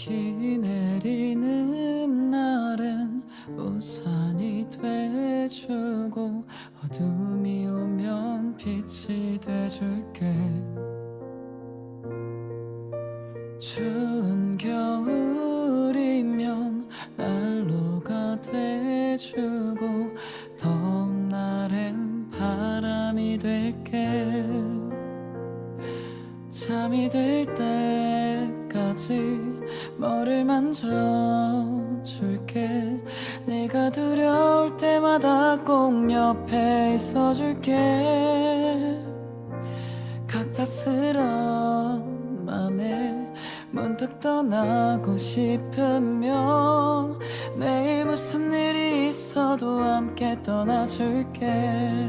비 내리는 날엔 우산이 돼주고 어둠이 오면 빛이 돼줄게. 추운 겨울이면 난로가 돼주고 더운 날엔 바람이 될게. 잠이 들 때까지 머리를 만져줄게. 내가 두려울 때마다 꼭 옆에 있어줄게. 각잡스러운 맘에 문득 떠나고 싶으면 내일 무슨 일이 있어도 함께 떠나줄게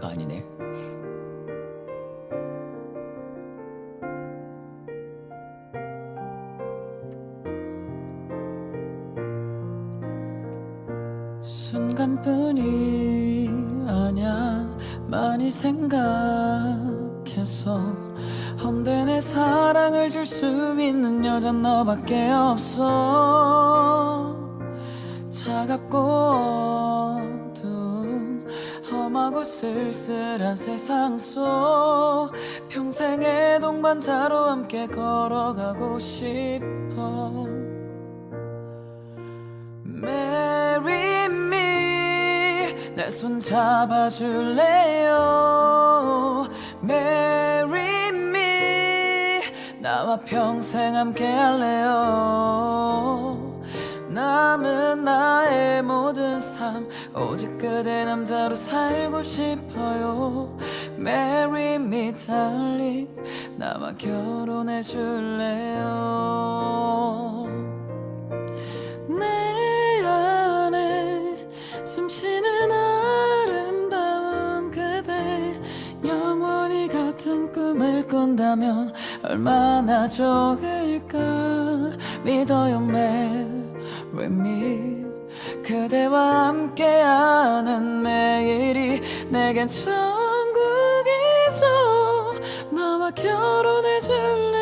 여기가 아니네. 순간뿐이 아냐 많이 생각해서 헌데 내 사랑을 줄 수 있는 여잔 너밖에 없어 차갑고 하고 쓸쓸한 세상 속 평생의 동반자로 함께 걸어가고 싶어. Marry me 내손 잡아줄래요? Marry me 나와 평생 함께 할래요 남은 나의 모든 삶 오직 그대 남자로 살고 싶어요. Marry me darling. 나와 결혼해 줄래요? 내 안에 숨쉬는 아름다운 그대 영원히 같은 꿈을 꾼다면 얼마나 좋을까? 믿어요 me 그대와 함께하는 매일이 내겐 천국이죠. 나와 결혼해 줄래